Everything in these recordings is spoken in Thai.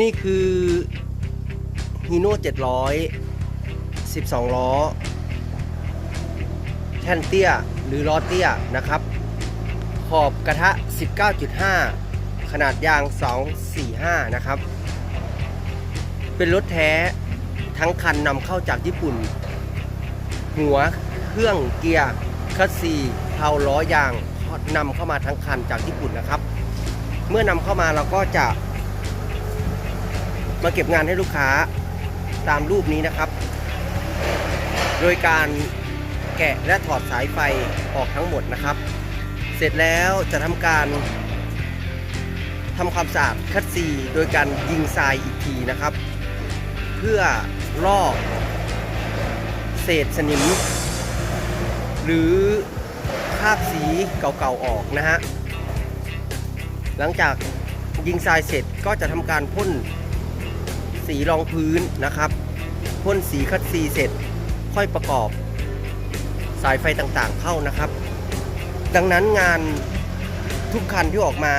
นี่คือฮีโน่700 12 ล้อ แท่นเตี้ยหรือล้อเตี้ยนะครับ ขอบกระทะ 19.5 ขนาดยาง 245 นะครับ เป็นรถแท้ทั้งคันนำเข้าจากญี่ปุ่น หัวเครื่องเกียร์คัสซีเพลาล้อยางนำเข้ามาทั้งคันจากญี่ปุ่นนะครับ เมื่อนำเข้ามาเราก็จะ มาเก็บงานให้ลูกค้าตามรูปนี้นะครับ โดยการแกะและถอดสายไฟออกทั้งหมดนะครับ เสร็จแล้วจะทำการทำความสะอาดคัดซีโดยการยิงทรายอีกทีนะครับ เพื่อลอกเศษสนิม หรือคราบสีเก่าๆออกนะฮะ หลังจากยิงทรายเสร็จก็จะทำการพ่น สีรองพื้นนะครับพ่นสีคัดซีเสร็จค่อยประกอบสายไฟต่างๆเข้านะครับ ดังนั้นงานทุกคันที่ออกมา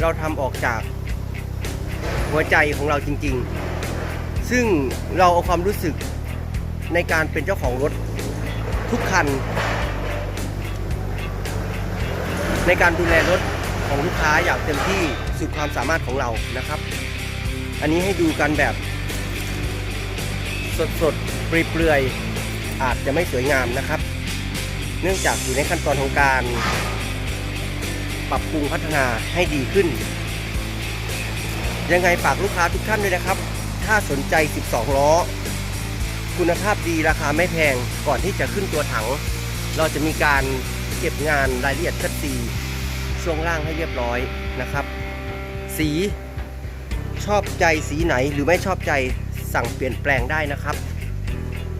เราทำออกจากหัวใจของเราจริงๆ ซึ่งเราเอาความรู้สึกในการเป็นเจ้าของรถทุกคัน ในการดูแลรถของลูกค้าอย่างเต็มที่สุดความสามารถของเรานะครับ อันนี้ให้ดูกันแบบ สดๆเปลือยๆอาจจะไม่สวยงามนะครับ เนื่องจากอยู่ในขั้นตอนของการ ปรับปรุงพัฒนาให้ดีขึ้น ยังไงฝากลูกค้าทุกท่านด้วยนะครับ ถ้าสนใจ 12 ล้อ คุณภาพดีราคาไม่แพงก่อนที่จะขึ้นตัวถัง เราจะมีการเก็บงานรายละเอียดคัดซีช่วงล่างให้เรียบร้อยนะครับ สี ชอบใจสีไหนหรือไม่ชอบใจสั่งเปลี่ยนแปลงได้นะครับ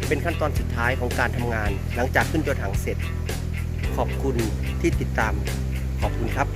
เป็นขั้นตอนสุดท้ายของการทำงาน หลังจากขึ้นตัวถังเสร็จ ขอบคุณที่ติดตามขอบคุณครับ